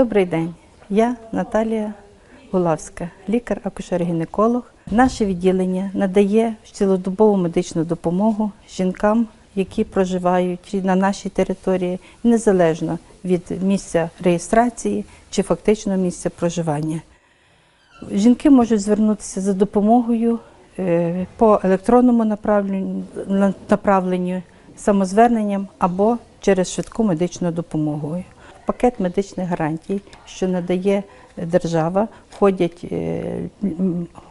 Добрий день. Я Наталія Гулавська, лікар-акушер-гінеколог. Наше відділення надає цілодобову медичну допомогу жінкам, які проживають на нашій території, незалежно від місця реєстрації чи фактичного місця проживання. Жінки можуть звернутися за допомогою е, по електронному направленню, направленню, самозверненням або через швидку медичну допомогу. Пакет медичних гарантій, що надає держава, входять е,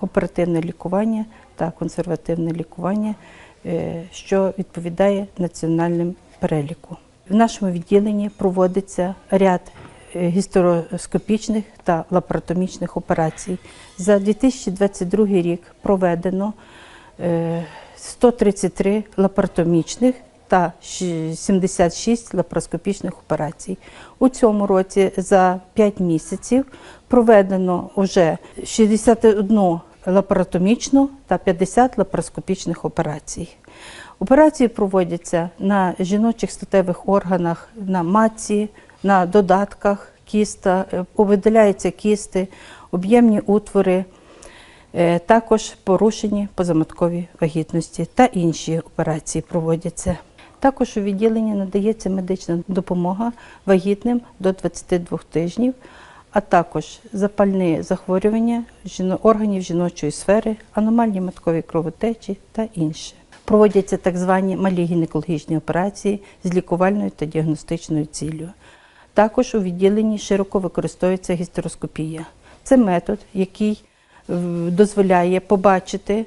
оперативне лікування та консервативне лікування, е, що відповідає національним переліку. В нашому відділенні проводиться ряд е, гістероскопічних та лапаротомічних операцій. За 2022 рік проведено е, 133 лапаротомічних та щ- 76 лапароскопічних операцій. У цьому році за 5 місяців проведено вже 61 лапаротомічну та 50 лапароскопічних операцій. Операції проводяться на жіночих статевих органах, на матці, на додатках кіста, е, видаляються кісти, об'ємні утвори, е, також порушені позаматкові вагітності та інші операції проводяться. Також у відділенні надається медична допомога вагітним до 22 тижнів, а також запальні захворювання органів жіночої сфери, аномальні маткові кровотечі та інше. Проводяться так звані малі гінекологічні операції з лікувальною та діагностичною ціллю. Також у відділенні широко використовується гістероскопія. Це метод, який е, дозволяє побачити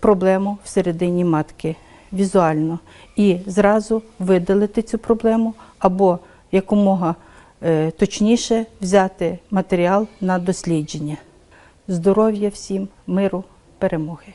проблему всередині матки візуально і зразу видалити цю проблему або якомога е, точніше взяти матеріал на дослідження. Здоров'я всім, миру, перемоги!